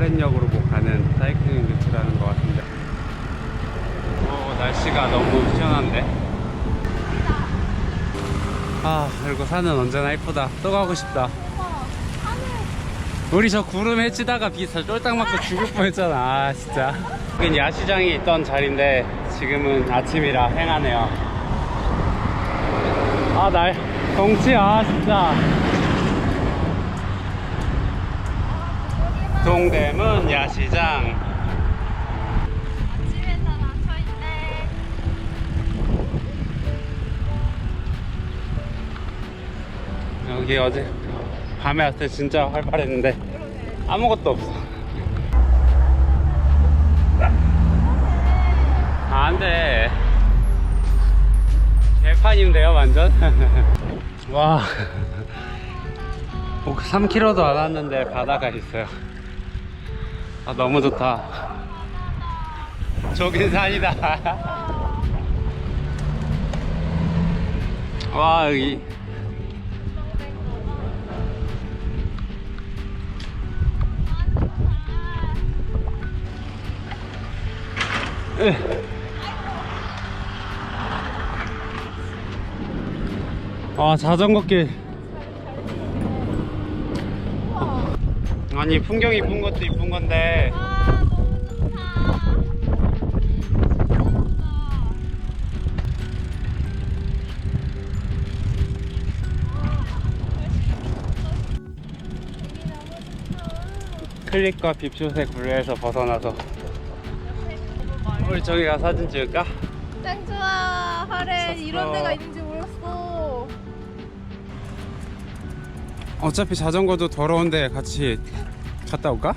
하렌역으로 뭐 가는 사이클링 루트라는 것 같은데 오, 어, 날씨가 너무 시원한데? 아 그리고 산은 언제나 예쁘다. 또 가고 싶다. 우리 저 구름 해치다가 비서 쫄딱 맞고 죽을 뻔했잖아. 아, 진짜. 여긴 야시장이 있던 자리인데 지금은 아침이라 행하네요. 아날 동치 아 진짜. 동대문 야시장. 다 닫혀있네. 여기 어제 밤에 왔을 때 진짜 활발했는데 아무것도 없어. 아, 안 돼. 개판인데요, 완전? 와. 3km도 안 왔는데 바다가 있어요. 아, 너무 좋다. 저긴 산이다. 와, 여기. 아 자전거 길 아니 풍경이 이쁜 것도 이쁜 건데 아, 너무 좋다. 클릭과 빕숏의 구류에서 벗어나서 우리 저기 가 사진 찍을까? 짱 좋아. 있었어. 이런 데가 있는지 어차피 자전거도 더러운데 같이 갔다 올까?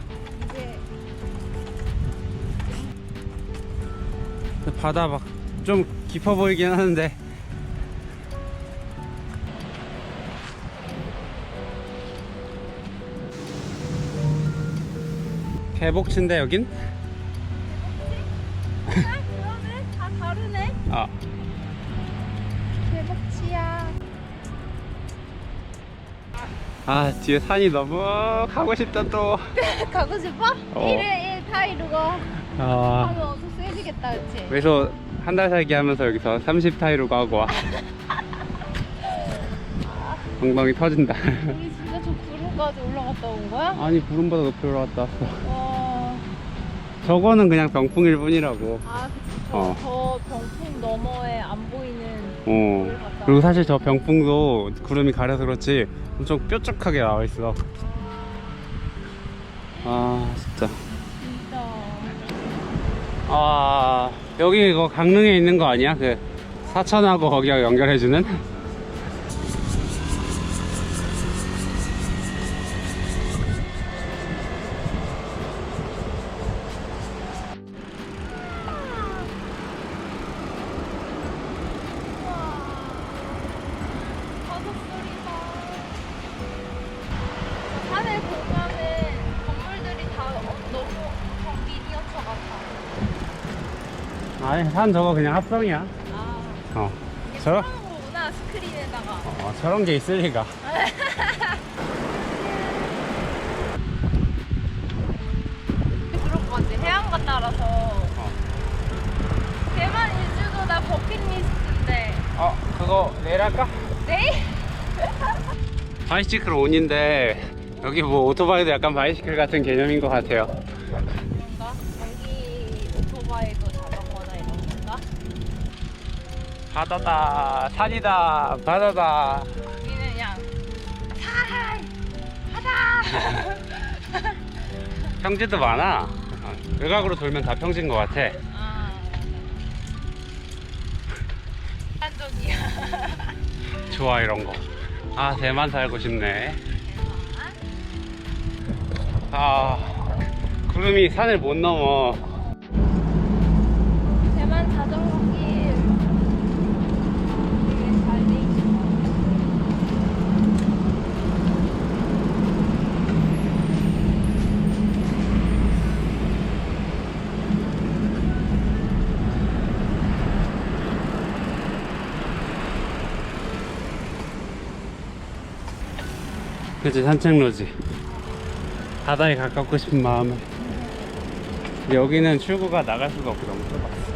이제 바다 막 좀 깊어 보이긴 하는데 개복치인데 여긴? 아, 그러네. 다 다르네. 아 대박치야. 아 뒤에 산이 너무 가고 싶다 또 가고 싶어? 어. 1일 1 타이루가 아, 하면 엄청 세지겠다, 그치? 그래서 한 달 살기 하면서 여기서 30타이로 가고 와 엉덩이 터진다 우리 진짜 저 구름까지 올라갔다 온 거야? 아니 구름보다 높이 올라갔다 왔어 와. 저거는 그냥 병풍일 뿐이라고 아, 그치. 저, 어. 저 병풍 너머에 안 보이는 어 그리고 사실 저 병풍도 구름이 가려서 그렇지 엄청 뾰족하게 나와 있어 아 진짜. 아 여기 이거 강릉에 있는 거 아니야? 그 사천하고 거기가 연결해주는? 아. 아니 산 저거 그냥 합성이야 아, 어 이게 저런, 거구나, 스크린에다가. 어, 저런 게 있을 리가 것 같아. 해안가 따라서. 어. 대만 일주도 나 버킷리스트인데. 어 그거 내일 할까? 네? 바이시클 온인데 여기 뭐 오토바이도 약간 바이시클 같은 개념인 것 같아요 그런가? 전기 오토바이도 자전거나 이런 건가? 바다다 산이다 바다다. 여기는 그냥 살 바다. 평지도 많아. 어, 외곽으로 돌면 다 평지인 것 같아. 아. 한적이야. 좋아 이런 거아 대만 살고 싶네. 아 구름이 산을 못 넘어 그치 산책로지. 바다에 가깝고 싶은 마음에. 여기는 출구가 나갈 수가 없고 너무 좁았어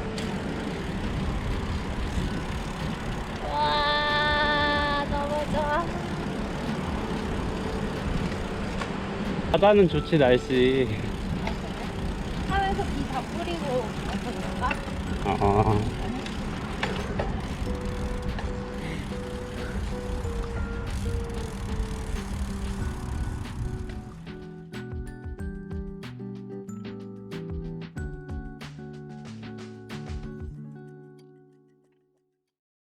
와 너무 좋아. 바다는 좋지 날씨. 하면서 비다 뿌리고 와서 그런가? 어. 어, 어.